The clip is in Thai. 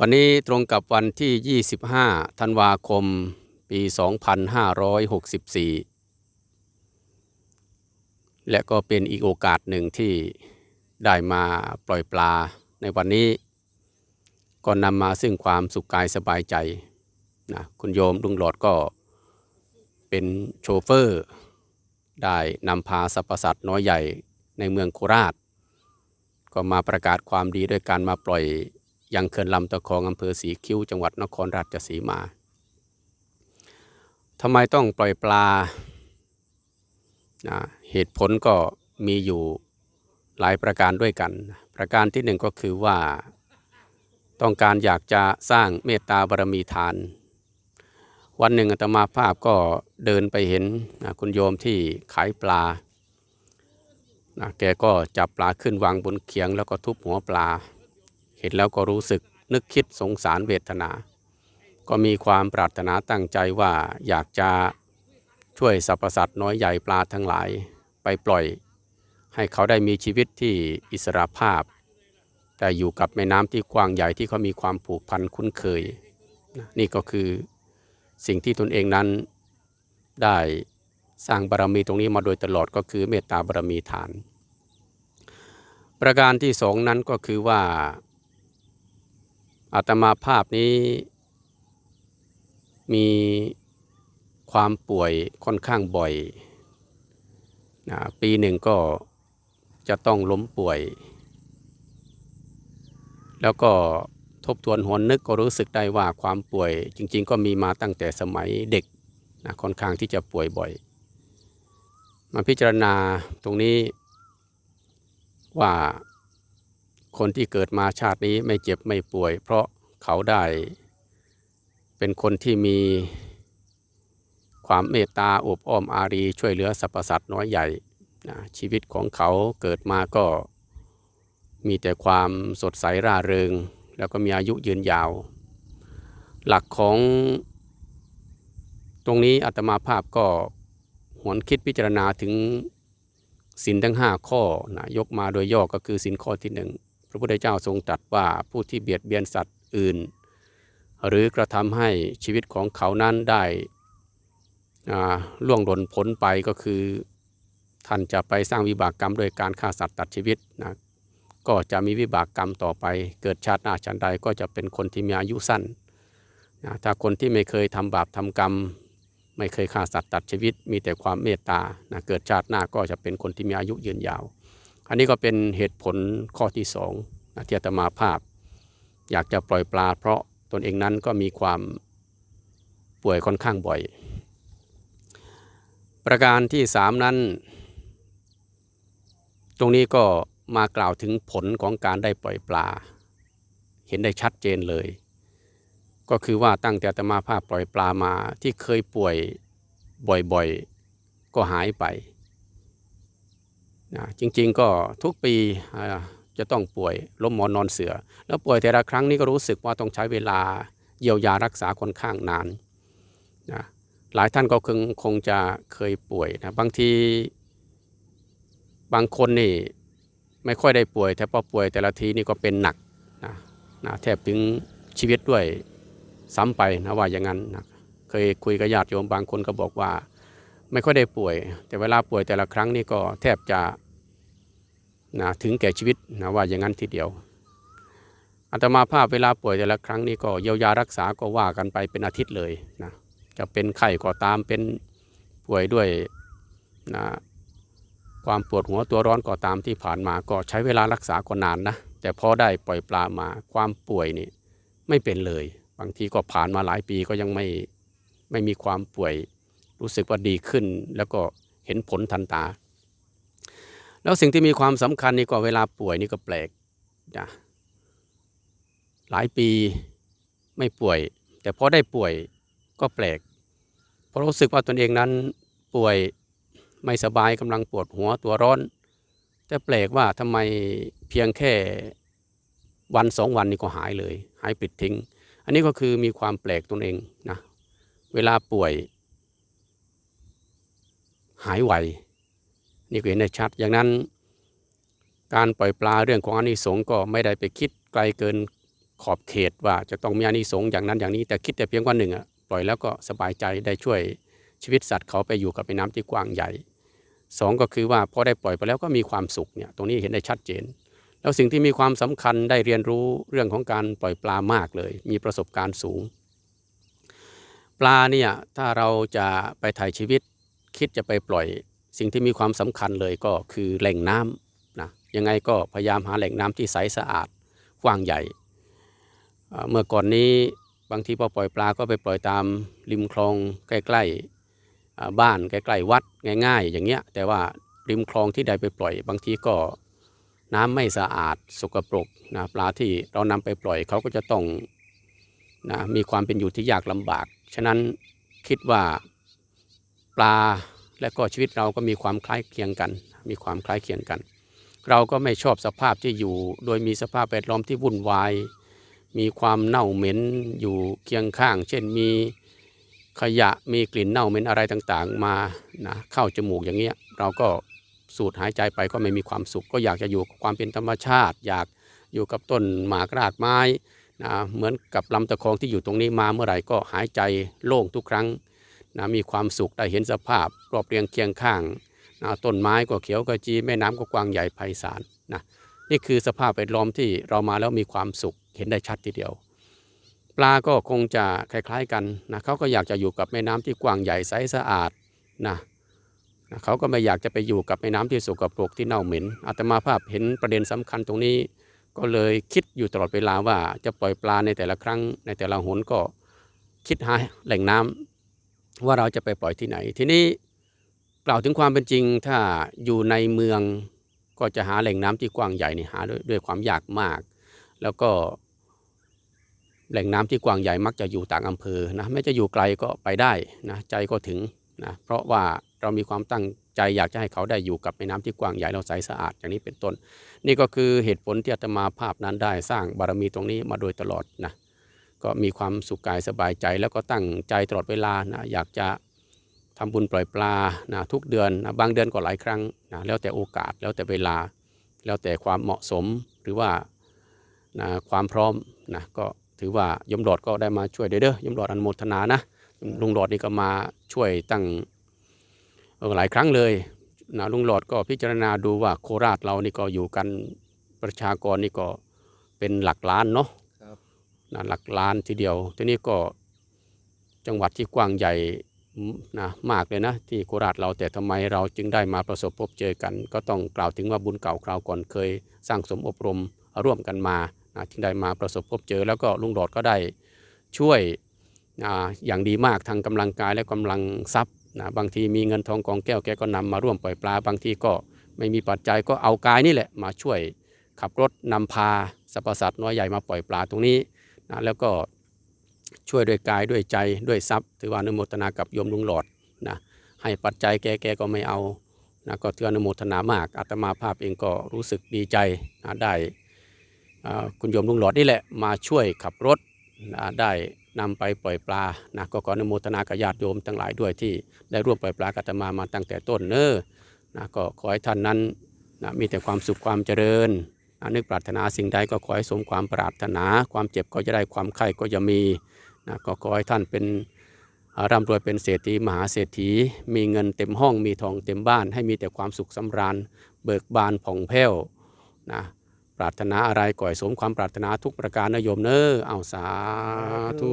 วันนี้ตรงกับวันที่ 25 ธันวาคม ปี 2564 และก็เป็นอีกโอกาสหนึ่งที่ได้มาปล่อยปลาในวันนี้ ก็นำมาซึ่งความสุขกายสบายใจนะคุณโยมลุงหลอดก็เป็นโชเฟอร์ ได้นำพาสรรพสัตว์น้อยใหญ่ในเมืองโคราช ก็มาประกาศความดีด้วยการมาปล่อย ยังเขื่อนลำตะคองอำเภอสีคิ้วจังหวัดนครราชสีมาทำไมต้องปล่อยปลานะเหตุผลก็มีอยู่หลายประการด้วยกัน ประการที่หนึ่งก็คือว่าต้องการอยากจะสร้างเมตตาบารมีทาน วันหนึ่งอาตมาภาพก็เดินไปเห็นนะคุณโยมที่ขายปลานะแกก็จับปลาขึ้นวางบนเขียงแล้วก็ทุบหัวปลา เห็นแล้วก็รู้สึกนึกคิดสงสารเวทนา ก็มีความปรารถนาตั้งใจว่าอยากจะช่วยสรรพสัตว์น้อยใหญ่ปลาทั้งหลายไปปล่อย ให้เขาได้มีชีวิตที่อิสระภาพ แต่อยู่กับแม่น้ำที่กว้างใหญ่ที่เขามีความผูกพันคุ้นเคยนะนี่ก็คือสิ่งที่ตนเองนั้นได้สร้างบารมีตรงนี้มาโดยตลอดก็คือเมตตาบารมีฐาน ประการที่สองนั้นก็คือว่า อาตมาภาพนี้ มีความป่วยค่อนข้างบ่อยนะปีหนึ่งก็จะต้องล้มป่วย แล้วก็ทบทวนหวนนึกก็รู้สึกได้ว่าความป่วย จริง ๆ ก็มีมาตั้งแต่สมัยเด็กนะค่อนข้างที่จะป่วยบ่อย มาพิจารณาตรงนี้ว่า คนที่เกิดมาชาตินี้ไม่เจ็บไม่ป่วย เพราะเขาได้เป็นคนที่มีความเมตตาอบอ้อมอารีช่วยเหลือสรรพสัตว์น้อยใหญ่นะชีวิตของเขาเกิดมาก็มีแต่ความสดใสร่าเริง แล้วก็มีอายุยืนยาว หลักของตรงนี้อาตมาภาพก็หวนคิดพิจารณาถึงสินทั้ง 5 ข้อนะยกมาโดยย่อก็คือสินข้อที่หนึ่ง ระพุทธเจ้าทรงตรัสว่าผู้ที่เบียดเบียนสัตว์อื่น หรือกระทำให้ชีวิตของเขานั้นได้ล่วงหล่นพ้นไปก็คือ ท่านจะไปสร้างวิบากกรรมโดยการฆ่าสัตว์ตัดชีวิตนะก็จะมีวิบากกรรมต่อไป เกิดชาติหน้าชันใดก็จะเป็นคนที่มีอายุสั้นนะถ้าคนที่ไม่เคยทำบาปทำกรรม ไม่เคยฆ่าสัตว์ตัดชีวิต มีแต่ความเมตตานะเกิดชาติหน้าก็จะเป็นคนที่มีอายุยืนยาว อันนี้ก็เป็นเหตุผลข้อที่สองที่อาตมาภาพ อยากจะปล่อยปลา เพราะตนเองนั้นก็มีความป่วยค่อนข้างบ่อย ประการที่สามนั้น ตรงนี้ก็มากล่าวถึงผลของการได้ปล่อยปลา เห็นได้ชัดเจนเลย ก็คือว่าตั้งแต่อาตมาภาพปล่อยปลามาที่เคยป่วยบ่อยๆ ก็หายไป นะจริงๆก็ทุกปีจะต้องป่วยล้มหมอนนอนเสือ แล้วป่วยแต่ละครั้งนี้ก็รู้สึกว่าต้องใช้เวลาเยียวยารักษาค่อนข้างนานนะหลายท่านก็คงคงจะเคยป่วยนะบางทีบางคนนี่ไม่ค่อยได้ป่วย แต่พอป่วยแต่ละทีนี่ก็เป็นหนักนะนะแทบถึงชีวิตด้วยซ้ำไปนะว่าอย่างนั้นนะเคยคุยกับญาติโยมบางคนก็บอกว่า ไม่ค่อยได้ป่วย แต่เวลาป่วยแต่ละครั้งนี่ก็แทบจะ นะถึงแก่ชีวิตนะว่าอย่างนั้นทีเดียวอาตมาภาพเวลาป่วยแต่ละครั้งนี่ก็เยียวยารักษาก็ว่ากันไปเป็นอาทิตย์เลยนะจะเป็นไข้ก็ตามเป็นป่วยด้วยนะความปวดหัวตัวร้อนก็ตามที่ผ่านมาก็ใช้เวลารักษาก็นานนะแต่พอได้ปล่อยปลามาความป่วยนี่ไม่เป็นเลย บางทีก็ผ่านมาหลายปีก็ยังไม่ไม่มีความป่วยรู้สึกว่าดีขึ้น แล้วก็เห็นผลทันตา แล้วสิ่งที่มีความสำคัญนี่ก็เวลาป่วยนี่ก็แปลกนะหลายปีไม่ป่วย แต่พอได้ป่วยก็แปลกเพราะรู้สึกว่าตนเองนั้นป่วยไม่สบายกำลังปวดหัวตัวร้อน แต่แปลกว่าทำไมเพียงแค่วันสองวันนี้ก็หายเลย หายปิดทิ้ง อันนี้ก็คือมีความแปลกตนเองนะเวลาป่วย หายไว นี่ก็เห็นได้ชัด อย่างนั้น การปล่อยปลาเรื่องของอานิสงส์ก็ไม่ได้ไปคิดไกลเกินขอบเขตว่าจะต้องมีอานิสงส์อย่างนั้นอย่างนี้ แต่คิดแต่เพียงว่าหนึ่งอะปล่อยแล้วก็สบายใจได้ช่วยชีวิตสัตว์เขาไปอยู่กับแม่น้ำที่กว้างใหญ่สองก็คือว่าพอได้ปล่อยไปแล้วก็มีความสุขเนี่ยตรงนี้เห็นได้ชัดเจน แล้วสิ่งที่มีความสำคัญได้เรียนรู้เรื่องของการปล่อยปลามากเลย มีประสบการณ์สูง ปลาเนี่ยถ้าเราจะไปถ่ายชีวิต คิดจะไปปล่อย สิ่งที่มีความสำคัญเลยก็คือแหล่งน้ำนะยังไงก็พยายามหาแหล่งน้ำที่ใสสะอาดกว้างใหญ่ เมื่อก่อนนี้บางทีพอปล่อยปลาก็ไปปล่อยตามริมคลองใกล้ๆบ้านใกล้ๆวัดง่าย ๆ อย่างเงี้ยแต่ว่าริมคลองที่ใดไปปล่อย บางทีก็น้ำไม่สะอาดสกปรกนะปลาที่เรานำไปปล่อยเขาก็จะต้องนะมีความเป็นอยู่ที่ยากลำบาก ฉะนั้นคิดว่าปลา และก็ชีวิตเราก็มีความคล้ายเคียงกัน มีความคล้ายเคียงกัน เราก็ไม่ชอบสภาพที่อยู่ โดยมีสภาพแวดล้อมที่วุ่นวาย มีความเน่าเหม็นอยู่เคียงข้าง เช่นมีขยะมีกลิ่นเน่าเหม็นอะไรต่างๆ มานะเข้าจมูกอย่างเงี้ยเราก็สูดหายใจไปก็ไม่มีความสุข ก็อยากจะอยู่กับความเป็นธรรมชาติ อยากอยู่กับต้นหมากรากไม้นะเหมือนกับลำตะคองที่อยู่ตรงนี้มาเมื่อไหร่ก็หายใจโล่งทุกครั้ง นะมีความสุขได้เห็นสภาพรอบเรียงเคียงข้างนะต้นไม้ก็เขียวกระจีแม่น้ำก็กว้างใหญ่ไพศาลนะนี่คือสภาพแวดล้อมที่เรามาแล้วมีความสุขเห็นได้ชัดทีเดียว ปลาก็คงจะคล้ายๆกันนะเขาก็อยากจะอยู่กับแม่น้ำที่กว้างใหญ่ใสสะอาดนะนะเขาก็ไม่อยากจะไปอยู่กับแม่น้ำที่สกปรกที่เน่าเหม็นอาตมาภาพเห็นประเด็นสำคัญตรงนี้ ก็เลยคิดอยู่ตลอดเวลาว่าจะปล่อยปลาในแต่ละครั้งในแต่ละหนก็คิดหาแหล่งน้ำ ว่าเราจะไปปล่อยที่ไหน ทีนี้กล่าวถึงความเป็นจริง ถ้าอยู่ในเมืองก็จะหาแหล่งน้ำที่กว้างใหญ่นี่หาด้วยวยความยากมาก แล้วก็แหล่งน้ำที่กว้างใหญ่มักจะอยู่ต่างอำเภอนะแม้จะอยู่ไกลก็ไปได้นะใจก็ถึงนะเพราะว่าเรามีความตั้งใจอยากจะให้เขาได้อยู่กับแม่น้ำที่กว้างใหญ่เราใสสะอาดอย่างนี้เป็นต้น นี่ก็คือเหตุผลที่อาตมาภาพนั้นได้สร้างบารมีตรงนี้มาโดยตลอดนะ ก็มีความสุขกายสบายใจ แล้วก็ตั้งใจตลอดเวลานะอยากจะทำบุญปล่อยปลานะทุกเดือนนะบางเดือนก็หลายครั้งนะแล้วแต่โอกาสแล้วแต่เวลา แล้วแต่ความเหมาะสมหรือว่านะความพร้อมนะก็ถือว่ายมหลอดก็ได้มาช่วยเด้อเด้อยมหลอดอนุโมทนานะลุงหลอดนี่ก็มาช่วยตั้งหลายครั้งเลยนะลุงหลอดก็พิจารณาดูว่าโคราชเรานี่ก็อยู่กันประชากรนี่ก็เป็นหลักล้านเนาะ นะหลักล้านทีเดียว ทีนี้ก็จังหวัดที่กว้างใหญ่นะมากเลยนะ ที่โคราชเราแต่ทำไมเราจึงได้มาประสบพบเจอกัน ก็ต้องกล่าวถึงว่าบุญเก่าคราวก่อนเคย สร้างสมอบรมร่วมกันมานะที่ได้มาประสบพบเจอ แล้วก็ลุงดอดก็ได้ช่วยอ่าอย่างดีมากทางกำลังกายและกำลังทรัพย์นะบางทีมีเงินทองกองแก้วแกก็นำมาร่วมปล่อยปลา บางทีก็ไม่มีปัจจัยก็เอากายนี่แหละมาช่วยขับรถนำพาสรรพสัตว์น้อยใหญ่มาปล่อยปลาตรงนี้ นะแล้วก็ช่วยด้วยกายด้วยใจด้วยทรัพย์ ถือว่าอนุโมทนากับโยมลุงหลอดนะให้ปัจจัยแกแกก็ไม่เอานะก็ถืออนุโมทนามากอาตมาภาพเองก็รู้สึกดีใจนะได้อ่าคุณโยมลุงหลอดนี่แหละมาช่วยขับรถนะได้นำไปปล่อยปลานะก็ขออนุโมทนากับญาติโยมทั้งหลายด้วยที่ได้ร่วมปล่อยปลากับอาตมามาตั้งแต่ต้นเนอนะก็ขอให้ท่านนั้นนะมีแต่ความสุขความเจริญ นึกปรารถนาสิ่งใดก็ขอให้สมความปรารถนา ความเจ็บก็จะได้ความไข้ก็จะมีนะก็ขอให้ท่านเป็นร่ำรวยเป็นเศรษฐีมหาเศรษฐี มีเงินเต็มห้องมีทองเต็มบ้าน ให้มีแต่ความสุขสำราญ เบิกบานผ่องแผ้วนะปรารถนาอะไรก่อยสมความปรารถนาทุกประการนะโยมเนอเอาสาธุ